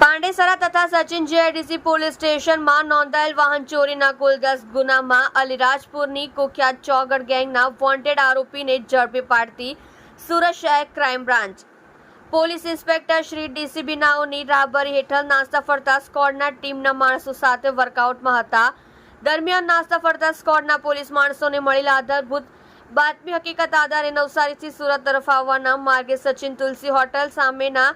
પાંડેસરા તથા Sachin GIDC police સ્ટેશનમાં નોંધાયેલ વાહન ચોરીના કુલ દસ ગુનામાં અલીરાજપુરની કુખ્યાત ચોગડ ગેંગના વોન્ટેડ આરોપીને ઝડપી પાડતી સુરત શહેર crime branch. Police inspector Shri DCB નાઓની રાહબરી હેઠળ નાસ્તા ફરતા સ્કોડના ટીમના માણસો સાથે વર્કઆઉટમાં હતા. દરમિયાન નાસ્તા ફરતા સ્કોડના પોલીસ માણસોને મળેલા આધારભૂત બાતમી હકીકત આધારે નવસારીથી સુરત તરફ આવવાના માર્ગે સચિન તુલસી હોટલ સામેના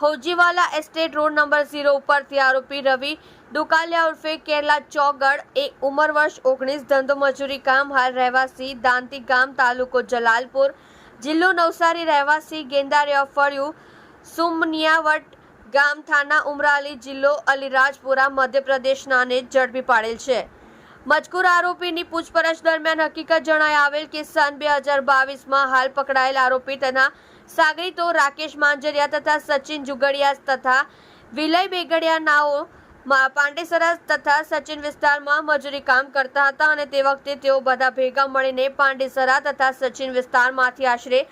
Hojiwala estate road number zero ઉપરથી આરોપી રવિ દુકાલિયા ઉર્ફે કેરલા ચોગડ, એ ઉંમર વર્ષ ઓગણીસ ધંધો મજૂરી કામ હાલ રહેવાસી દાંતી ગામ, તાલુકો જલાલપુર. જિલ્લો નવસારી રહેવાસી ગેંદારિયા ફળિયું સુમનિયાવટ ગામ, થાના, ઉમરાલી જિલ્લો અલીરાજપુરા મધ્યપ્રદેશનાને ઝડપી પાડેલ છે. મજકૂર આરોપીની પૂછપરછ દરમિયાન હકીકત જણાય આવેલ કે સન બે હજાર બાવીસમાં હાલ પકડાયેલ આરોપી તેના સાગરીતો રાકેશ માંજરિયા તથા સચિન જુગડિયા તથા વિલય બેગડિયા નાઓ પાંડેસરા તથા સચિન વિસ્તારમાં મજૂરી કામ કરતા હતા અને તે વખતે તેઓ બધા ભેગા મળીને પાંડેસરા તથા સચિન વિસ્તારમાંથી આશરે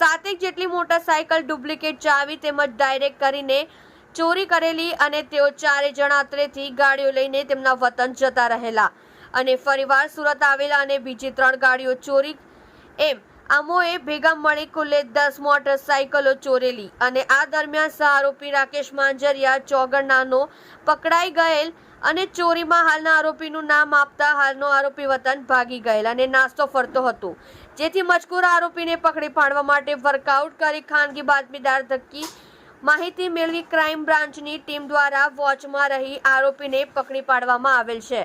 સાતેક જેટલી મોટરસાયકલ ડુપ્લિકેટ ચાવી તેમજ ડાયરેક્ટ કરીને ચોરી કરેલી અને તેઓ ચારે જણા અત્રેથી ગાડીઓ લઈને તેમના વતન જતા રહેલા. અને ફરીવાર સુરત આવેલા અને બીજી ત્રણ ગાડીઓ ચોરી એમ આમોએ ભેગા મળી કુલે દસ મોટરસાઇકલો ચોરેલી અને આ દરમિયાન સહ આરોપી રાકેશ માંજરિયા ચોગરનાનો પકડાઈ ગયેલ અને ચોરીમાં હાલના આરોપીનું નામ આપતા હાલનો આરોપી વતન ભાગી ગયેલ અને નાસ્તો ફરતો હતો. જેથી મજકૂર આરોપીને પકડી પાડવા માટે વર્કઆઉટ કરી ખાનગી બાતમીદાર ધક્કી માહિતી મેળવી ક્રાઇમ બ્રાન્ચની ટીમ દ્વારા વોચમાં રહી આરોપીને પકડી પાડવામાં આવેલ છે.